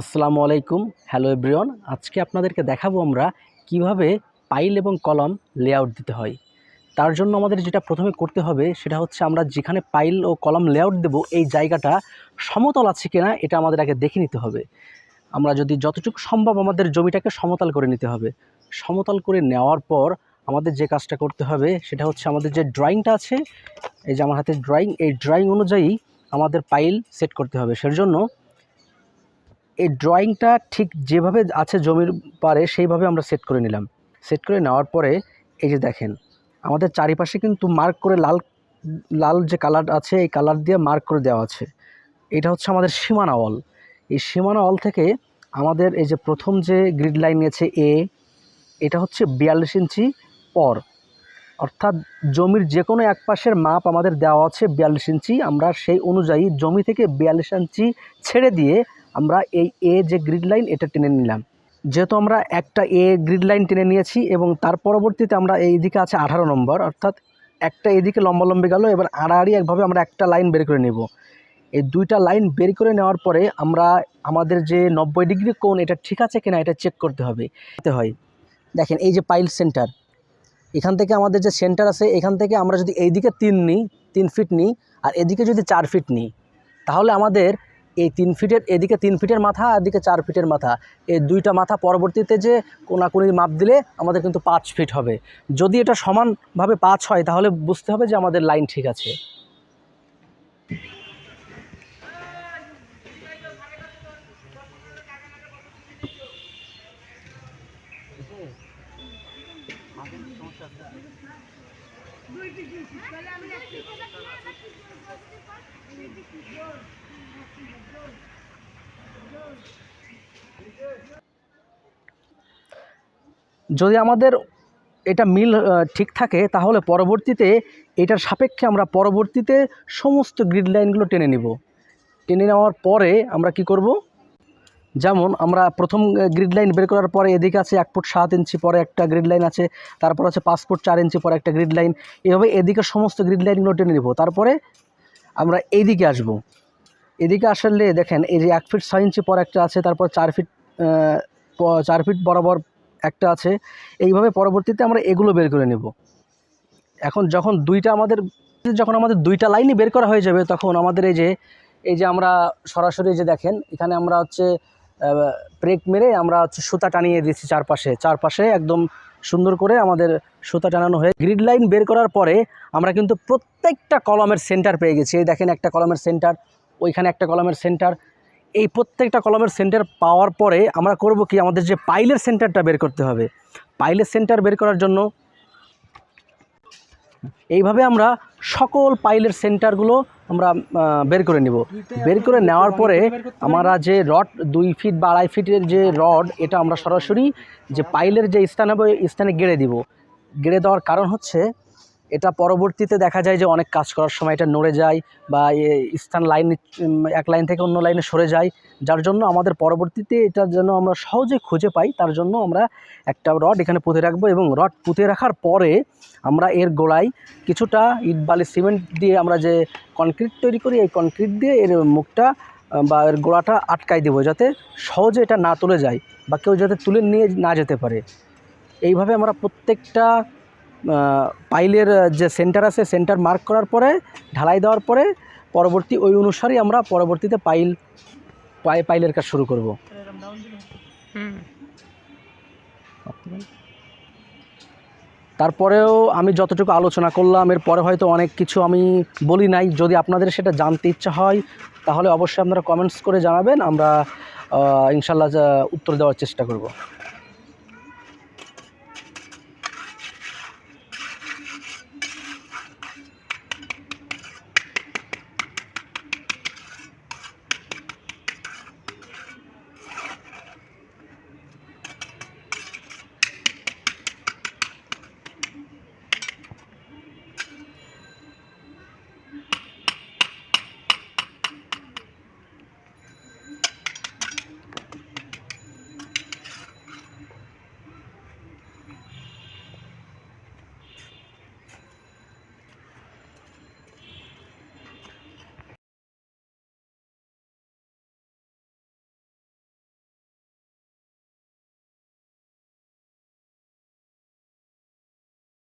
আসসালামু আলাইকুম। Hello everyone, আজকে আপনাদেরকে দেখাবো আমরা কীভাবে পাইল এবং কলম লেআউট দিতে হয়। তার জন্য আমাদের যেটা প্রথমে করতে হবে, সেটা হচ্ছে আমরা যেখানে পাইল ও কলম লেআউট দেব, এই জায়গাটা সমতল আছে কিনা, এটা আমাদের আগে দেখে নিতে হবে। আমরা যদি যতটুকু সম্ভব আমাদের জমিটাকে সমতল করে নিতে হবে। সমতল করে নেওয়ার পর আমাদের যে কাজটা করতে হবে, সেটা হচ্ছে আমাদের যে ড্রয়িংটা আছে, এই যে আমার হাতে ড্রয়িং এই ড্রয়িং অনুযায়ী আমাদের পাইল সেট করতে হবে। সের জন্য এই ড্রয়িংটা ঠিক যেভাবে আছে জমির পারে সেইভাবে আমরা সেট করে নিলাম। সেট করে নেওয়ার পরে, এই যে দেখেন, আমাদের চারিপাশে কিন্তু মার্ক করে লাল লাল যে কালার আছে, এই কালার দিয়ে মার্ক করে দেওয়া আছে। এটা হচ্ছে আমাদের সীমানা অল এই সীমানা অল থেকে আমাদের এই যে প্রথম যে গ্রিড লাইন নিয়েছে এ এটা হচ্ছে বিয়াল্লিশ ইঞ্চি পর। অর্থাৎ জমির যে কোনো এক পাশের মাপ আমাদের দেওয়া আছে বিয়াল্লিশ ইঞ্চি। আমরা সেই অনুযায়ী জমি থেকে বিয়াল্লিশ ইঞ্চি ছেড়ে দিয়ে আমরা এই এ যে গ্রিড লাইন এটা টেনে নিলাম। যেহেতু আমরা একটা এ গ্রিড লাইন টেনে নিয়েছি এবং তার পরবর্তীতে আমরা এই দিকে আছে আঠারো নম্বর, অর্থাৎ একটা এদিকে লম্বালম্বি গেল, এবার আড়াআড়ি একভাবে আমরা একটা লাইন বের করে নেব। এই দুইটা লাইন বের করে নেওয়ার পরে আমরা আমাদের যে নব্বই ডিগ্রি কোণ, এটা ঠিক আছে কিনা এটা চেক করতে হবে। হয়। দেখেন, এই যে পাইল সেন্টার এখান থেকে আমাদের যে সেন্টার আছে, এখান থেকে আমরা যদি এইদিকে তিন নিই, তিন ফিট নিই, আর এদিকে যদি চার ফিট নিই, তাহলে আমাদের এই তিন ফিটের, এদিকে তিন ফিটের মাথা এদিকে চার ফিটের মাথা। এই দুইটা মাথা পরবর্তীতে যে কোনাকুনি মাপ দিলে আমাদের কিন্তু পাঁচ ফিট হবে। যদি এটা সমানভাবে পাঁচ হয়, তাহলে বুঝতে হবে যে আমাদের লাইন ঠিক আছে। যদি আমাদের এটা মিল ঠিক থাকে, তাহলে পরবর্তীতে এটার সাপেক্ষে আমরা পরবর্তীতে সমস্ত গ্রিড লাইনগুলো টেনে নিব। টেনে নেওয়ার পরে আমরা কি করব? যেমন আমরা প্রথম গ্রিড লাইন বের করার পরে এদিকে আছে এক ফুট সাত ইঞ্চি, পরে একটা গ্রিড লাইন আছে, তারপর আছে পাঁচ ফুট চার ইঞ্চি, পরে একটা গ্রিড লাইন এভাবে এদিকে সমস্ত গ্রিড লাইনগুলো টেনে নিব। তারপরে আমরা এইদিকে আসব। এদিকে আসলে দেখেন, এই যে এক ফিট ছয় ইঞ্চি, পর একটা আছে, তারপর চার ফিট চার ফিট বরাবর একটা আছে, এইভাবে পরবর্তীতে আমরা এগুলো বের করে নেব। এখন যখন দুইটা আমাদের, যখন আমাদের দুইটা লাইনই বের করা হয়ে যাবে, তখন আমাদের এই যে এই যে আমরা সরাসরি যে দেখেন, এখানে আমরা হচ্ছে ব্রেক মেরে আমরা হচ্ছে সুতা টানিয়ে দিয়েছি চারপাশে। চারপাশে একদম সুন্দর করে আমাদের সুতা টানানো হয়ে গ্রিড লাইন বের করার পরে আমরা কিন্তু প্রত্যেকটা কলমের সেন্টার পেয়ে গেছি। এই দেখেন একটা কলমের সেন্টার ওইখানে একটা কলমের সেন্টার এই প্রত্যেকটা কলমের সেন্টার পাওয়ার পরে আমরা করব কি? আমাদের যে পাইলের সেন্টারটা বের করতে হবে। পাইলের সেন্টার বের করার জন্য এইভাবে আমরা সকল পাইলের সেন্টারগুলো আমরা বের করে নিব। বের করে নেওয়ার পরে আমরা যে রড দুই ফিট বা আড়াই ফিটের যে রড এটা আমরা সরাসরি যে পাইলের যে স্থান হবে স্থানে গেড়ে দিব। গেড়ে দেওয়ার কারণ হচ্ছে এটা পরবর্তীতে দেখা যায় যে অনেক কাজ করার সময় এটা নড়ে যায় বা স্থান লাইন এক লাইন থেকে অন্য লাইনে সরে যায়। যার জন্য আমাদের পরবর্তীতে এটা যেন আমরা সহজে খুঁজে পাই, তার জন্য আমরা একটা রড এখানে পুঁতে রাখব এবং রড পুঁতে রাখার পরে আমরা এর গোড়ায় কিছুটা ইট, বালি, সিমেন্ট দিয়ে আমরা যে কনক্রিট তৈরি করি, এই কনক্রিট দিয়ে এর মুখটা বা এর গোড়াটা আটকাই দেবো যাতে সহজে এটা না তুলে যায় বা কেউ যাতে তুলে নিয়ে না যেতে পারে। এইভাবে আমরা প্রত্যেকটা পাইলের যে সেন্টার আছে সেন্টার মার্ক করার পরে ঢালাই দেওয়ার পরে পরবর্তী ওই অনুসারেই আমরা পরবর্তীতে পাইল পাই পাইলের কাজ শুরু করব। তারপরেও আমি যতটুকু আলোচনা করলাম এরপরে হয়তো অনেক কিছু আমি বলি নাই। যদি আপনাদের সেটা জানতে ইচ্ছা হয় তাহলে অবশ্যই আপনারা কমেন্টস করে জানাবেন। আমরা ইনশাল্লাহ উত্তর দেওয়ার চেষ্টা করব।